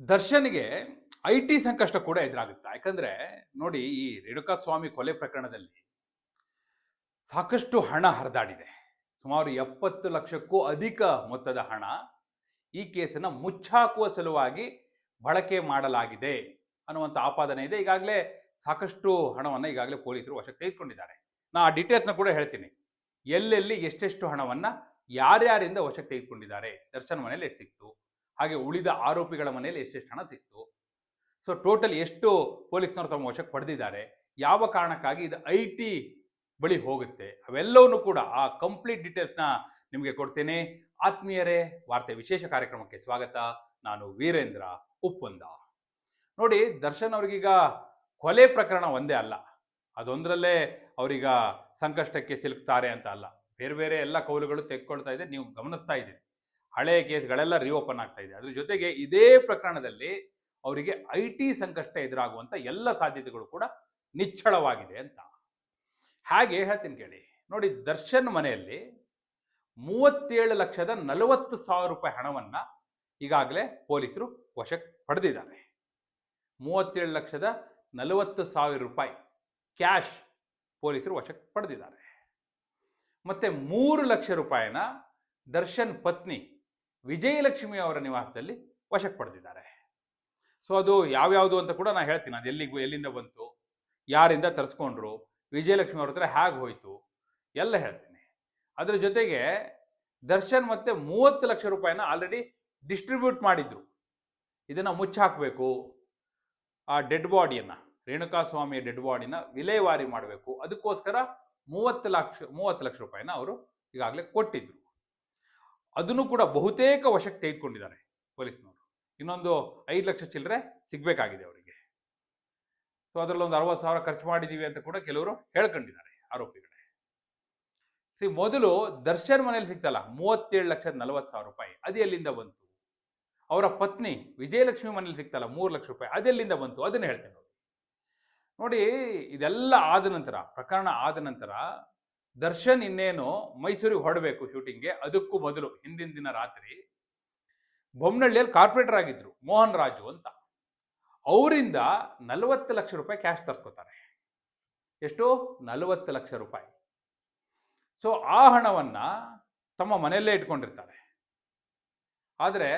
ದರ್ಶನ್ಗೆ I T ಸಂಕಷ್ಟ ಕೂಡ ಎದುರಾಗುತ್ತೆ? ಯಾಕಂದ್ರೆ ನೋಡಿ ಈ ರೇಣುಕಾ ಸ್ವಾಮಿ ಕೊಲೆ ಪ್ರಕರಣದಲ್ಲಿ ಸಾಕಷ್ಟು ಹಣ ಹರಿದಾಡಿದೆ. ಸುಮಾರು ಎಪ್ಪತ್ತು ಲಕ್ಷಕ್ಕೂ ಅಧಿಕ ಮೊತ್ತದ ಹಣ ಈ ಕೇಸನ್ನ ಮುಚ್ಚಾಕುವ ಸಲುವಾಗಿ ಬಳಕೆ ಮಾಡಲಾಗಿದೆ ಅನ್ನುವಂಥ ಆಪಾದನೆ ಇದೆ. ಈಗಾಗಲೇ ಸಾಕಷ್ಟು ಹಣವನ್ನು ಈಗಾಗಲೇ ಪೊಲೀಸರು ವಶಕ್ಕೆ ತೆಗೆದುಕೊಂಡಿದ್ದಾರೆ. ನಾ ಆ ಡೀಟೇಲ್ಸ್ನ ಕೂಡ ಹೇಳ್ತೀನಿ. ಎಲ್ಲೆಲ್ಲಿ ಎಷ್ಟೆಷ್ಟು ಹಣವನ್ನ ಯಾರ್ಯಾರಿಂದ ವಶಕ್ಕೆ ತೆಗೆದುಕೊಂಡಿದ್ದಾರೆ? ದರ್ಶನ್ ಎಷ್ಟು ಸಿಕ್ತು. ಹಾಗೆ ಉಳಿದ ಆರೋಪಿಗಳ ಮನೆಯಲ್ಲಿ ಎಷ್ಟೆಷ್ಟು ಹಣ ಸಿಕ್ತು? ಸೊ ಟೋಟಲ್ ಎಷ್ಟು ಪೊಲೀಸ್ನವರು ತಮ್ಮ ವಶಕ್ಕೆ ಪಡೆದಿದ್ದಾರೆ? ಯಾವ ಕಾರಣಕ್ಕಾಗಿ ಇದು ಐ ಟಿ ಬಳಿ ಹೋಗುತ್ತೆ? ಅವೆಲ್ಲವನ್ನೂ ಕೂಡ ಆ ಕಂಪ್ಲೀಟ್ ಡೀಟೇಲ್ಸ್ನ ನಿಮಗೆ ಕೊಡ್ತೇನೆ. ಆತ್ಮೀಯರೇ, ವಾರ್ತೆ ವಿಶೇಷ ಕಾರ್ಯಕ್ರಮಕ್ಕೆ ಸ್ವಾಗತ. ನಾನು ವೀರೇಂದ್ರ ಉಪ್ಪುಂದ. ನೋಡಿ, ದರ್ಶನ್ ಅವ್ರಿಗೀಗ ಕೊಲೆ ಪ್ರಕರಣ ಒಂದೇ ಅಲ್ಲ. ಅದೊಂದರಲ್ಲೇ ಅವರೀಗ ಸಂಕಷ್ಟಕ್ಕೆ ಸಿಲುಕ್ತಾರೆ ಅಂತ ಅಲ್ಲ. ಬೇರೆ ಬೇರೆ ಎಲ್ಲ ಕೌಲುಗಳು ತೆಕ್ಕೊಳ್ತಾ ಇದೆ. ನೀವು ಗಮನಿಸ್ತಾ ಇದ್ದೀರಿ. ಹಳೆ ಕೇಸ್ಗಳೆಲ್ಲ ರಿಓಪನ್ ಆಗ್ತಾ ಇದೆ. ಅದ್ರ ಜೊತೆಗೆ ಇದೇ ಪ್ರಕರಣದಲ್ಲಿ ಅವರಿಗೆ ಐ ಟಿ ಸಂಕಷ್ಟ ಎದುರಾಗುವಂತ ಎಲ್ಲ ಸಾಧ್ಯತೆಗಳು ಕೂಡ ನಿಚ್ಚಳವಾಗಿದೆ ಅಂತ. ಹಾಗೆ ಹೇಳ್ತೀನಿ ಕೇಳಿ. ನೋಡಿ ದರ್ಶನ್ ಮನೆಯಲ್ಲಿ ಮೂವತ್ತೇಳು ಲಕ್ಷದ ನಲವತ್ತು ಸಾವಿರ ರೂಪಾಯಿ ಹಣವನ್ನ ಈಗಾಗಲೇ ಪೊಲೀಸರು ವಶಕ್ಕೆ ಪಡೆದಿದ್ದಾರೆ. ಮೂವತ್ತೇಳು ಲಕ್ಷದ ನಲವತ್ತು ಸಾವಿರ ರೂಪಾಯಿ ಕ್ಯಾಶ್ ಪೊಲೀಸರು ವಶಕ್ಕೆ ಪಡೆದಿದ್ದಾರೆ. ಮತ್ತೆ ಮೂರು ಲಕ್ಷ ರೂಪಾಯಿನ ದರ್ಶನ್ ಪತ್ನಿ ವಿಜಯಲಕ್ಷ್ಮಿ ಅವರ ನಿವಾಸದಲ್ಲಿ ವಶಕ್ಕೆ ಪಡೆದಿದ್ದಾರೆ. ಸೊ ಅದು ಯಾವ್ಯಾವುದು ಅಂತ ಕೂಡ ನಾನು ಹೇಳ್ತೀನಿ. ಅದು ಎಲ್ಲಿಗೂ ಎಲ್ಲಿಂದ ಬಂತು, ಯಾರಿಂದ ತರಿಸ್ಕೊಂಡ್ರು, ವಿಜಯಲಕ್ಷ್ಮಿ ಅವ್ರ ಹತ್ರ ಹೇಗೆ ಹೋಯ್ತು, ಎಲ್ಲ ಹೇಳ್ತೀನಿ. ಅದರ ಜೊತೆಗೆ ದರ್ಶನ್ ಮತ್ತೆ ಮೂವತ್ತು ಲಕ್ಷ ರೂಪಾಯಿನ ಆಲ್ರೆಡಿ ಡಿಸ್ಟ್ರಿಬ್ಯೂಟ್ ಮಾಡಿದ್ರು. ಇದನ್ನ ಮುಚ್ಚಾಕಬೇಕು. ಆ ಡೆಡ್ ಬಾಡಿಯನ್ನ ರೇಣುಕಾ ಸ್ವಾಮಿಯ ಡೆಡ್ ಬಾಡಿನ ವಿಲೇವಾರಿ ಮಾಡಬೇಕು. ಅದಕ್ಕೋಸ್ಕರ ಮೂವತ್ತು ಲಕ್ಷ ಮೂವತ್ತು ಲಕ್ಷ ರೂಪಾಯಿನ ಅವರು ಈಗಾಗಲೇ ಕೊಟ್ಟಿದ್ರು. ಅದನ್ನು ಕೂಡ ಬಹುತೇಕ ವಶಕ್ಕೆ ತೆಗೆದುಕೊಂಡಿದ್ದಾರೆ ಪೊಲೀಸ್ನವರು. ಇನ್ನೊಂದು ಐದು ಲಕ್ಷ ಚಿಲ್ಲರೆ ಸಿಗಬೇಕಾಗಿದೆ ಅವರಿಗೆ. ಸೊ ಅದರಲ್ಲಿ ಒಂದು ಅರವತ್ತು ಸಾವಿರ ಖರ್ಚು ಮಾಡಿದ್ದೀವಿ ಅಂತ ಕೂಡ ಕೆಲವರು ಹೇಳ್ಕೊಂಡಿದ್ದಾರೆ ಆರೋಪಿಗಳೇ. ಸಿ ಮೊದಲು ದರ್ಶನ್ ಮನೇಲಿ ಸಿಕ್ತಲ್ಲ, ಮೂವತ್ತೇಳು ಲಕ್ಷದ ನಲವತ್ತು ಸಾವಿರ ರೂಪಾಯಿ, ಅದು ಎಲ್ಲಿಂದ ಬಂತು? ಅವರ ಪತ್ನಿ ವಿಜಯಲಕ್ಷ್ಮಿ ಮನೇಲಿ ಸಿಕ್ತಲ್ಲ, ಮೂರು ಲಕ್ಷ ರೂಪಾಯಿ ಅದೆಲ್ಲಿಂದ ಬಂತು? ಅದನ್ನು ಹೇಳ್ತೇನೆ ನೋಡಿ, ಇದೆಲ್ಲ ಆದ ನಂತರ, ಪ್ರಕರಣ ಆದ ನಂತರ ದರ್ಶನ್ ಇನ್ನೇನು ಮೈಸೂರಿಗೆ ಹೊರಡಬೇಕು ಶೂಟಿಂಗ್ಗೆ, ಅದಕ್ಕೂ ಮೊದಲು ಹಿಂದಿನ ದಿನ ರಾತ್ರಿ ಬೊಮ್ಮನಹಳ್ಳಿಯಲ್ಲಿ ಕಾರ್ಪೊರೇಟರ್ ಆಗಿದ್ರು, ಮೋಹನ್ ರಾಜು ಅಂತ. ಅವರಿಂದ ನಲವತ್ತು ಲಕ್ಷ ರೂಪಾಯಿ ಕ್ಯಾಶ್ ತರ್ಸ್ಕೊತಾರೆ. ಎಷ್ಟು? ನಲವತ್ತು ಲಕ್ಷ ರೂಪಾಯಿ. ಸೊ ಆ ಹಣವನ್ನ ತಮ್ಮ ಮನೆಯಲ್ಲೇ ಇಟ್ಕೊಂಡಿರ್ತಾರೆ. ಆದರೆ,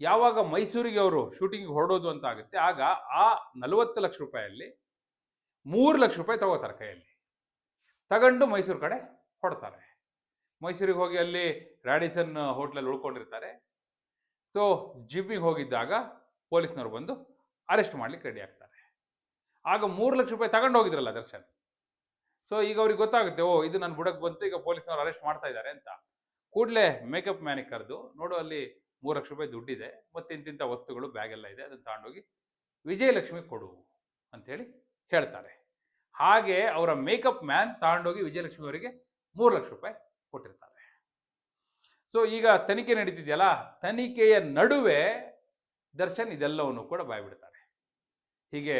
ಯಾವಾಗ ಮೈಸೂರಿಗೆ ಅವರು ಶೂಟಿಂಗ್ ಹೊರಡೋದು ಅಂತ ಆಗುತ್ತೆ, ಆಗ ಆ ನಲವತ್ತು ಲಕ್ಷ ರೂಪಾಯಲ್ಲಿ ಮೂರು ಲಕ್ಷ ರೂಪಾಯಿ ತಗೋತಾರೆ ಕೈಯಲ್ಲಿ. ತಗೊಂಡು ಮೈಸೂರು ಕಡೆ ಹೊಡ್ತಾರೆ. ಮೈಸೂರಿಗೆ ಹೋಗಿ ಅಲ್ಲಿ ರ್ಯಾಡಿಸನ್ ಹೋಟ್ಲಲ್ಲಿ ಉಳ್ಕೊಂಡಿರ್ತಾರೆ. ಸೊ ಜಿಮ್ಮಿಗೆ ಹೋಗಿದ್ದಾಗ ಪೊಲೀಸ್ನವ್ರು ಬಂದು ಅರೆಸ್ಟ್ ಮಾಡ್ಲಿಕ್ಕೆ ರೆಡಿ ಆಗ್ತಾರೆ. ಆಗ ಮೂರು ಲಕ್ಷ ರೂಪಾಯಿ ತಗೊಂಡು ಹೋಗಿದ್ರಲ್ಲ ದರ್ಶನ್. ಸೊ ಈಗ ಅವ್ರಿಗೆ ಗೊತ್ತಾಗುತ್ತೆ, ಓ, ಇದು ನನ್ನ ಬುಡಕ್ಕೆ ಬಂತು, ಈಗ ಪೊಲೀಸ್ನವ್ರು ಅರೆಸ್ಟ್ ಮಾಡ್ತಾ ಇದ್ದಾರೆ ಅಂತ. ಕೂಡಲೇ ಮೇಕಪ್ ಮ್ಯಾನಿಗೆ ಕರೆದು, ನೋಡು ಅಲ್ಲಿ ಮೂರು ಲಕ್ಷ ರೂಪಾಯಿ ದುಡ್ಡಿದೆ ಮತ್ತೆ ಇಂತಿಂಥ ವಸ್ತುಗಳು ಬ್ಯಾಗೆಲ್ಲ ಇದೆ ಅದನ್ನು ತಗೊಂಡೋಗಿ ವಿಜಯಲಕ್ಷ್ಮಿ ಕೊಡು ಅಂಥೇಳಿ ಹೇಳ್ತಾರೆ. ಹಾಗೆ ಅವರ ಮೇಕಪ್ ಮ್ಯಾನ್ ತಗೊಂಡೋಗಿ ವಿಜಯಲಕ್ಷ್ಮಿ ಅವರಿಗೆ ಮೂರು ಲಕ್ಷ ರೂಪಾಯಿ ಕೊಟ್ಟಿರ್ತಾರೆ. ಸೊ ಈಗ ತನಿಖೆ ನಡೀತಿದೆಯಲ್ಲ, ತನಿಖೆಯ ನಡುವೆ ದರ್ಶನ್ ಇದೆಲ್ಲವನ್ನು ಕೂಡ ಬಾಯ್ಬಿಡ್ತಾರೆ. ಹೀಗೆ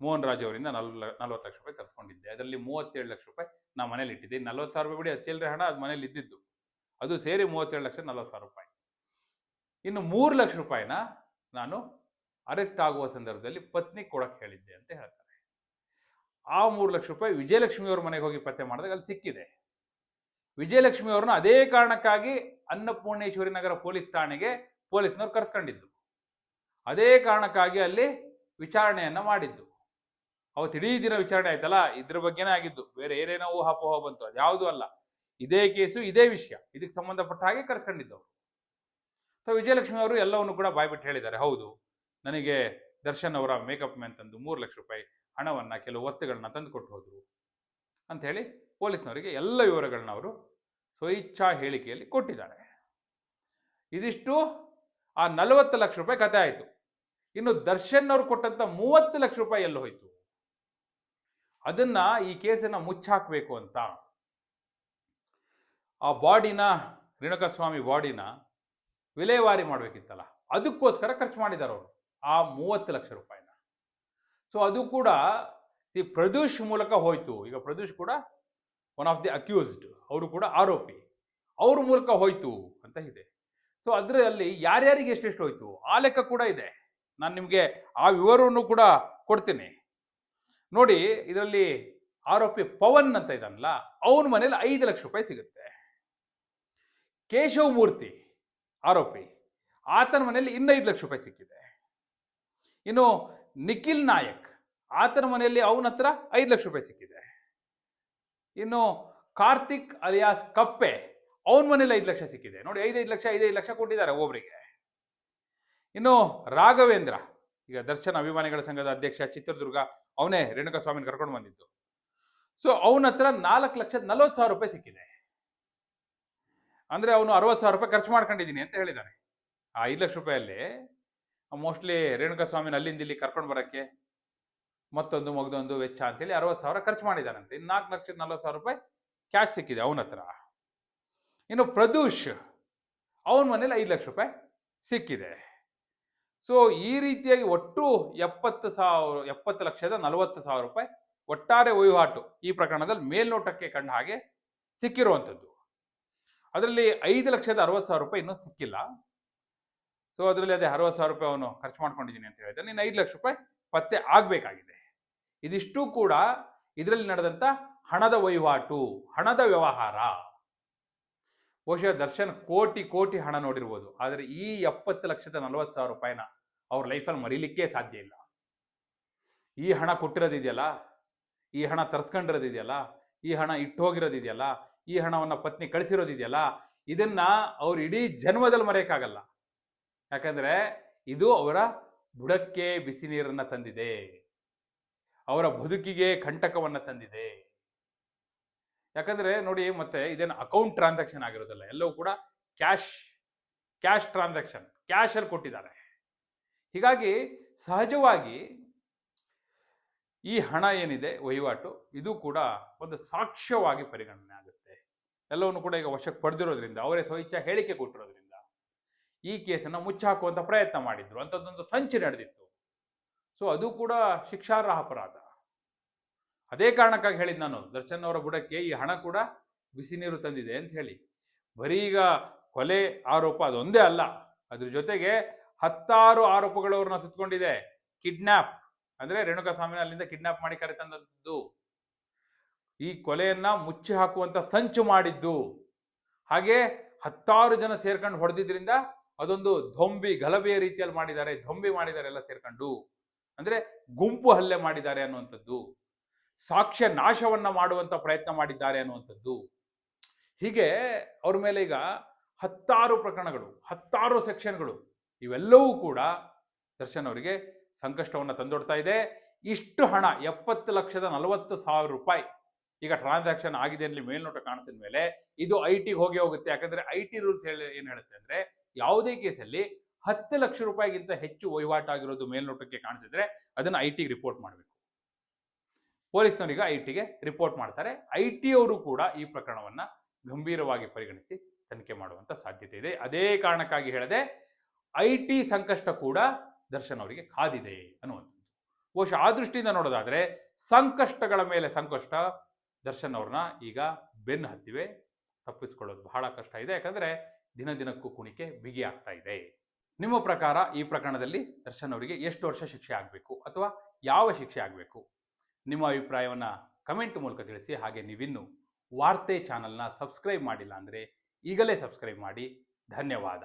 ಮೋಹನ್ ರಾಜ್ ಅವರಿಂದ ನಲ್ ನಲ್ವತ್ತು ಲಕ್ಷ ರೂಪಾಯಿ ತರಿಸ್ಕೊಂಡಿದ್ದೆ. ಅದರಲ್ಲಿ ಮೂವತ್ತೇಳು ಲಕ್ಷ ರೂಪಾಯಿ ನಾ ಮನೇಲಿ ಇಟ್ಟಿದ್ದೆ. ನಲ್ವತ್ತು ಸಾವಿರ ರೂಪಾಯಿ ಬಿಡಿ ಹಚ್ಚಿಲ್ರೆ ಹಣ, ಅದು ಮನೇಲಿ ಇದ್ದಿದ್ದು. ಅದು ಸೇರಿ ಮೂವತ್ತೇಳು ಲಕ್ಷ, ನಲ್ವತ್ತು ಸಾವಿರ ರೂಪಾಯಿ. ಇನ್ನು ಮೂರು ಲಕ್ಷ ರೂಪಾಯಿನ ನಾನು ಅರೆಸ್ಟ್ ಆಗುವ ಸಂದರ್ಭದಲ್ಲಿ ಪತ್ನಿ ಕೊಡಕ್ಕೆ ಹೇಳಿದ್ದೆ ಅಂತ ಹೇಳ್ತಾರೆ. ಆ ಮೂರು ಲಕ್ಷ ರೂಪಾಯಿ ವಿಜಯಲಕ್ಷ್ಮಿ ಅವ್ರ ಮನೆಗೆ ಹೋಗಿ ಪತ್ತೆ ಮಾಡಿದಾಗ ಅಲ್ಲಿ ಸಿಕ್ಕಿದೆ. ವಿಜಯಲಕ್ಷ್ಮಿ ಅವ್ರನ್ನ ಅದೇ ಕಾರಣಕ್ಕಾಗಿ ಅನ್ನಪೂರ್ಣೇಶ್ವರಿ ನಗರ ಪೊಲೀಸ್ ಠಾಣೆಗೆ ಪೊಲೀಸ್ನವ್ರು ಕರೆಸ್ಕೊಂಡಿದ್ದು. ಅದೇ ಕಾರಣಕ್ಕಾಗಿ ಅಲ್ಲಿ ವಿಚಾರಣೆಯನ್ನ ಮಾಡಿದ್ದು. ಅವತ್ತು ಇಡೀ ದಿನ ವಿಚಾರಣೆ ಆಯ್ತಲ್ಲ, ಇದ್ರ ಬಗ್ಗೆನೇ ಆಗಿದ್ದು. ಬೇರೆ ಏನೇನೋ ಊಹಾಪೋಹ ಬಂತು, ಅದು ಯಾವುದೂ ಅಲ್ಲ. ಇದೇ ಕೇಸು, ಇದೇ ವಿಷಯ. ಇದಕ್ಕೆ ಸಂಬಂಧಪಟ್ಟ ಹಾಗೆ ಕರ್ಸ್ಕೊಂಡಿದ್ದವರು ಸೊ, ವಿಜಯಲಕ್ಷ್ಮಿ ಅವರು ಎಲ್ಲವನ್ನು ಕೂಡ ಬಾಯ್ಬಿಟ್ಟು ಹೇಳಿದ್ದಾರೆ. ಹೌದು, ನನಗೆ ದರ್ಶನ್ ಅವರ ಮೇಕಪ್ ಮ್ಯಾನ್ ತಂದು ಮೂರು ಲಕ್ಷ ರೂಪಾಯಿ ಹಣವನ್ನ ಕೆಲವು ವಸ್ತುಗಳನ್ನ ತಂದು ಕೊಟ್ಟು ಹೋದರು. ಅಂತ ಹೇಳಿ ಪೊಲೀಸ್ನವರಿಗೆ ಎಲ್ಲ ವಿವರಗಳನ್ನ ಅವರು ಸ್ವಇಚ್ಛಾ ಹೇಳಿಕೆಯಲ್ಲಿ ಕೊಟ್ಟಿದ್ದಾರೆ. ಇದಿಷ್ಟು ಆ ನಲವತ್ತು ಲಕ್ಷ ರೂಪಾಯಿ ಕತೆ ಆಯಿತು. ಇನ್ನು ದರ್ಶನ್ ಅವರು ಕೊಟ್ಟಂತ ಮೂವತ್ತು ಲಕ್ಷ ರೂಪಾಯಿ ಎಲ್ಲ ಹೋಯ್ತು. ಅದನ್ನ ಈ ಕೇಸನ್ನ ಮುಚ್ಚಾಕಬೇಕು ಅಂತ ಆ ಬಾಡಿನ ರೇಣುಕಸ್ವಾಮಿ ಬಾಡಿನ ವಿಲೇವಾರಿ ಮಾಡಬೇಕಿತ್ತಲ್ಲ, ಅದಕ್ಕೋಸ್ಕರ ಖರ್ಚು ಮಾಡಿದ್ದಾರೆ ಅವರು ಆ ಮೂವತ್ತು ಲಕ್ಷ ರೂಪಾಯಿನ ಸೊ ಅದು ಕೂಡ ಈ ಪ್ರದೂಷ್ ಮೂಲಕ ಹೋಯ್ತು. ಈಗ ಪ್ರದೂಷ್ ಕೂಡ ಒನ್ ಆಫ್ ದಿ ಅಕ್ಯೂಸ್ಡ್ ಅವರು ಕೂಡ ಆರೋಪಿ. ಅವ್ರ ಮೂಲಕ ಹೋಯ್ತು ಅಂತ ಇದೆ. ಸೊ ಅದರಲ್ಲಿ ಯಾರ್ಯಾರಿಗೆ ಎಷ್ಟೆಷ್ಟು ಹೋಯ್ತು? ಆ ಲೆಕ್ಕ ಕೂಡ ಇದೆ. ನಾನು ನಿಮಗೆ ಆ ವಿವರವನ್ನು ಕೂಡ ಕೊಡ್ತೀನಿ. ನೋಡಿ, ಇದರಲ್ಲಿ ಆರೋಪಿ ಪವನ್ ಅಂತ ಇದ್ದಾನಲ್ಲ ಅವನ ಮನೇಲಿ ಐದು ಲಕ್ಷ ರೂಪಾಯಿ ಸಿಗುತ್ತೆ. ಕೇಶವ ಮೂರ್ತಿ ಆರೋಪಿ, ಆತನ ಮನೆಯಲ್ಲಿ ಇನ್ನೈದು ಲಕ್ಷ ರೂಪಾಯಿ ಸಿಕ್ಕಿದೆ. ಇನ್ನು ನಿಖಿಲ್ ನಾಯಕ್. ಆತನ ಮನೆಯಲ್ಲಿ ಅವನ ಹತ್ರ ಐದು ಲಕ್ಷ ರೂಪಾಯಿ ಸಿಕ್ಕಿದೆ. ಇನ್ನು ಕಾರ್ತಿಕ್ ಅಲಿಯಾಸ್ ಕಪ್ಪೆ, ಅವನ ಮನೇಲಿ ಐದು ಲಕ್ಷ ಸಿಕ್ಕಿದೆ. ನೋಡಿ ಐದೈದು ಲಕ್ಷ ಐದೈದು ಲಕ್ಷ ಕೊಟ್ಟಿದ್ದಾರೆ ಒಬ್ಬರಿಗೆ ಇನ್ನು ರಾಘವೇಂದ್ರ, ಈಗ ದರ್ಶನ ಅಭಿಮಾನಿಗಳ ಸಂಘದ ಅಧ್ಯಕ್ಷ ಚಿತ್ರದುರ್ಗ, ಅವನೇ ರೇಣುಕಾ ಸ್ವಾಮಿನ ಕರ್ಕೊಂಡು ಬಂದಿದ್ದು. ಸೊ ಅವನ ಹತ್ರ ನಾಲ್ಕು ಲಕ್ಷದ ನಲವತ್ತು ಸಾವಿರ ರೂಪಾಯಿ ಸಿಕ್ಕಿದೆ. ಅಂದ್ರೆ ಅವನು ಅರವತ್ತು ಸಾವಿರ ರೂಪಾಯಿ ಖರ್ಚು ಮಾಡ್ಕೊಂಡಿದ್ದೀನಿ ಅಂತ ಹೇಳಿದ್ದಾನೆ ಆ ಐದು ಲಕ್ಷ ರೂಪಾಯಲ್ಲಿ ಮೋಸ್ಟ್ಲಿ ರೇಣುಕಾ ಸ್ವಾಮಿನ ಅಲ್ಲಿಂದ ಇಲ್ಲಿ ಕರ್ಕೊಂಡು ಬರಕ್ಕೆ ಮತ್ತೊಂದು, ಮಗದೊಂದು ವೆಚ್ಚ ಅಂತೇಳಿ ಅರವತ್ತು ಸಾವಿರ ಖರ್ಚು ಮಾಡಿದಾರಂತೆ. ಇನ್ನು ನಾಲ್ಕು ಲಕ್ಷದ ನಲ್ವತ್ತು ಸಾವಿರ ರೂಪಾಯಿ ಕ್ಯಾಶ್ ಸಿಕ್ಕಿದೆ ಅವನ ಹತ್ರ. ಇನ್ನು ಪ್ರದೂಷ್, ಅವನ ಮನೇಲಿ ಐದು ಲಕ್ಷ ರೂಪಾಯಿ ಸಿಕ್ಕಿದೆ. ಸೊ ಈ ರೀತಿಯಾಗಿ ಒಟ್ಟು ಎಪ್ಪತ್ತು ಸಾವಿರ, ಎಪ್ಪತ್ತು ಲಕ್ಷದ ನಲವತ್ತು ಸಾವಿರ ರೂಪಾಯಿ ಒಟ್ಟಾರೆ ವಹಿವಾಟು ಈ ಪ್ರಕರಣದಲ್ಲಿ ಮೇಲ್ನೋಟಕ್ಕೆ ಕಂಡ ಹಾಗೆ ಸಿಕ್ಕಿರುವಂಥದ್ದು. ಅದರಲ್ಲಿ ಐದು ಲಕ್ಷದ ಅರವತ್ತು ಸಾವಿರ ರೂಪಾಯಿ ಇನ್ನೂ ಸಿಕ್ಕಿಲ್ಲ. ಸೊ ಅದರಲ್ಲಿ ಅದೇ ಅರವತ್ತು ಸಾವಿರ ರೂಪಾಯಿ ಅವನು ಖರ್ಚು ಮಾಡ್ಕೊಂಡಿದ್ದೀನಿ ಅಂತ ಹೇಳಿದ್ರೆ. ನೀನು ಐದು ಲಕ್ಷ ರೂಪಾಯಿ ಪತ್ತೆ ಆಗಬೇಕಾಗಿದೆ. ಇದಿಷ್ಟು ಕೂಡ ಇದರಲ್ಲಿ ನಡೆದಂಥ ಹಣದ ವಹಿವಾಟು, ಹಣದ ವ್ಯವಹಾರ. ಬಹುಶಃ ದರ್ಶನ್ ಕೋಟಿ ಕೋಟಿ ಹಣ ನೋಡಿರ್ಬೋದು. ಆದರೆ ಈ ಎಪ್ಪತ್ತು ಲಕ್ಷದ ನಲವತ್ತು ಸಾವಿರ ರೂಪಾಯಿನ ಅವ್ರ ಲೈಫಲ್ಲಿ ಮರೀಲಿಕ್ಕೆ ಸಾಧ್ಯ ಇಲ್ಲ. ಈ ಹಣ ಕೊಟ್ಟಿರೋದಿದೆಯಲ್ಲ? ಈ ಹಣ ತರ್ಸ್ಕೊಂಡಿರೋದಿದೆಯಲ್ಲ? ಈ ಹಣ ಇಟ್ಟು ಹೋಗಿರೋದಿದೆಯಲ್ಲ? ಈ ಹಣವನ್ನ ಪತ್ನಿ ಕಳಿಸಿರೋದಿದೆಯಲ್ಲ? ಇದನ್ನ ಅವ್ರು ಇಡೀ ಜನ್ಮದಲ್ಲಿ ಮರೆಯಕ್ಕಾಗಲ್ಲ. ಯಾಕಂದ್ರೆ ಇದು ಅವರ ಬುಡಕ್ಕೆ ಬಿಸಿ ನೀರನ್ನ ತಂದಿದೆ. ಅವರ ಬದುಕಿಗೆ ಕಂಟಕವನ್ನ ತಂದಿದೆ. ಯಾಕಂದ್ರೆ ನೋಡಿ ಮತ್ತೆ ಇದೇನು ಅಕೌಂಟ್ ಟ್ರಾನ್ಸಾಕ್ಷನ್ ಆಗಿರೋದಲ್ಲ, ಎಲ್ಲವೂ ಕೂಡ ಕ್ಯಾಶ್ ಕ್ಯಾಶ್ ಟ್ರಾನ್ಸಾಕ್ಷನ್ ಕ್ಯಾಶ್ ಅಲ್ಲಿ ಕೊಟ್ಟಿದ್ದಾರೆ. ಹೀಗಾಗಿ ಸಹಜವಾಗಿ ಈ ಹಣ ಏನಿದೆ, ವಹಿವಾಟು, ಇದು ಕೂಡ ಒಂದು ಸಾಕ್ಷ್ಯವಾಗಿ ಪರಿಗಣನೆ ಆಗುತ್ತೆ. ಎಲ್ಲವನ್ನು ಕೂಡ ಈಗ ವಶಕ್ಕೆ ಪಡೆದಿರೋದ್ರಿಂದ, ಅವರೇ ಸ್ವಇಚ್ಛಾ ಹೇಳಿಕೆ ಕೊಟ್ಟಿರೋದ್ರಿಂದ. ಈ ಕೇಸನ್ನು ಮುಚ್ಚಾಕುವಂತ ಪ್ರಯತ್ನ ಮಾಡಿದ್ರು. ಅಂಥದ್ದೊಂದು ಸಂಚು ನಡೆದಿತ್ತು. ಸೊ ಅದು ಕೂಡ ಶಿಕ್ಷಾರ್ಹ ಅಪರಾಧ ಅದೇ ಕಾರಣಕ್ಕಾಗಿ ಹೇಳಿದ್ ನಾನು, ದರ್ಶನ್ ಅವರ ಬುಡಕ್ಕೆ ಈ ಹಣ ಕೂಡ ಬಿಸಿ ನೀರು ತಂದಿದೆ ಅಂತ ಹೇಳಿ. ಬರೀ ಈಗ ಕೊಲೆ ಆರೋಪ ಅದೊಂದೇ ಅಲ್ಲ. ಅದ್ರ ಜೊತೆಗೆ ಹತ್ತಾರು ಆರೋಪಗಳು ಅವ್ರನ್ನ ಸುತ್ತಕೊಂಡಿದೆ ಕಿಡ್ನಾಪ್. ಅಂದ್ರೆ ರೇಣುಕಾ ಸ್ವಾಮಿನ ಅಲ್ಲಿಂದ ಕಿಡ್ನಾಪ್ ಮಾಡಿ ಕರೆತಂದದ್ದು ಈ ಕೊಲೆಯನ್ನ ಮುಚ್ಚಿ ಹಾಕುವಂತ ಸಂಚು ಮಾಡಿದ್ದು. ಹಾಗೆ ಹತ್ತಾರು ಜನ ಸೇರ್ಕೊಂಡು ಹೊಡೆದಿದ್ರಿಂದ ಅದೊಂದು ಧೊಂಬಿ ಗಲಭೆಯ ರೀತಿಯಲ್ಲಿ ಮಾಡಿದ್ದಾರೆ, ಧೊಂಬಿ ಮಾಡಿದ್ದಾರೆ ಎಲ್ಲ ಸೇರ್ಕೊಂಡು. ಅಂದ್ರೆ ಗುಂಪು ಹಲ್ಲೆ ಮಾಡಿದ್ದಾರೆ ಅನ್ನುವಂಥದ್ದು, ಸಾಕ್ಷ್ಯ ನಾಶವನ್ನ ಮಾಡುವಂತ ಪ್ರಯತ್ನ ಮಾಡಿದ್ದಾರೆ ಅನ್ನುವಂಥದ್ದು. ಹೀಗೆ ಅವ್ರ ಮೇಲೆ ಈಗ ಹತ್ತಾರು ಪ್ರಕರಣಗಳು, ಹತ್ತಾರು ಸೆಕ್ಷನ್ಗಳು, ಇವೆಲ್ಲವೂ ಕೂಡ ದರ್ಶನ್ ಅವರಿಗೆ ಸಂಕಷ್ಟವನ್ನ ತಂದೊಡ್ತಾ ಇದೆ. ಇಷ್ಟು ಹಣ, ಎಪ್ಪತ್ತು ಲಕ್ಷದ ನಲವತ್ತು ಸಾವಿರ ರೂಪಾಯಿ ಈಗ ಟ್ರಾನ್ಸಾಕ್ಷನ್ ಆಗಿದೆ ಅಲ್ಲಿ ಮೇಲ್ನೋಟ ಕಾಣಿಸಿದ ಮೇಲೆ ಇದು ಐ ಟಿಗೆ ಹೋಗಿ ಹೋಗುತ್ತೆ. ಯಾಕಂದ್ರೆ ಐ ಟಿ ರೂಲ್ಸ್ ಹೇಳಿ ಏನು ಹೇಳುತ್ತೆ ಅಂದ್ರೆ ಯಾವುದೇ ಕೇಸಲ್ಲಿ ಹತ್ತು ಲಕ್ಷ ರೂಪಾಯಿಗಿಂತ ಹೆಚ್ಚು ವಹಿವಾಟಾಗಿರೋದು ಮೇಲ್ನೋಟಕ್ಕೆ ಕಾಣಿಸಿದ್ರೆ ಅದನ್ನ ಐ ಟಿಗೆ ರಿಪೋರ್ಟ್ ಮಾಡಬೇಕು. ಪೊಲೀಸ್ನವರಿಗೆ ಐ ಟಿಗೆ ರಿಪೋರ್ಟ್ ಮಾಡ್ತಾರೆ. ಐ ಟಿ ಅವರು ಕೂಡ ಈ ಪ್ರಕರಣವನ್ನ ಗಂಭೀರವಾಗಿ ಪರಿಗಣಿಸಿ ತನಿಖೆ ಮಾಡುವಂತ ಸಾಧ್ಯತೆ ಇದೆ. ಅದೇ ಕಾರಣಕ್ಕಾಗಿ ಹೇಳದೆ ಐ ಟಿ ಸಂಕಷ್ಟ ಕೂಡ ದರ್ಶನ್ ಅವರಿಗೆ ಕಾದಿದೆ ಅನ್ನುವಂಥದ್ದು. ಬಹುಶಃ ಆ ದೃಷ್ಟಿಯಿಂದ ನೋಡೋದಾದ್ರೆ ಸಂಕಷ್ಟಗಳ ಮೇಲೆ ಸಂಕಷ್ಟ ದರ್ಶನ್ ಅವ್ರನ್ನ ಈಗ ಬೆನ್ನು ಹತ್ತಿವೆ. ತಪ್ಪಿಸ್ಕೊಳ್ಳೋದು ಬಹಳ ಕಷ್ಟ ಇದೆ. ಯಾಕಂದ್ರೆ ದಿನ ದಿನಕ್ಕೂ ಕುಣಿಕೆ ಬಿಗಿ ಆಗ್ತಾ ಇದೆ. ನಿಮ್ಮ ಪ್ರಕಾರ ಈ ಪ್ರಕರಣದಲ್ಲಿ ದರ್ಶನ್ ಅವರಿಗೆ ಎಷ್ಟು ವರ್ಷ ಶಿಕ್ಷೆ ಆಗಬೇಕು ಅಥವಾ ಯಾವ ಶಿಕ್ಷೆ ಆಗಬೇಕು? ನಿಮ್ಮ ಅಭಿಪ್ರಾಯವನ್ನು ಕಮೆಂಟ್ ಮೂಲಕ ತಿಳಿಸಿ. ಹಾಗೆ ನೀವಿನ್ನು ವಾರ್ತೆ ಚಾನಲ್ನ ಸಬ್ಸ್ಕ್ರೈಬ್ ಮಾಡಿಲ್ಲ ಅಂದರೆ ಈಗಲೇ ಸಬ್ಸ್ಕ್ರೈಬ್ ಮಾಡಿ. ಧನ್ಯವಾದ.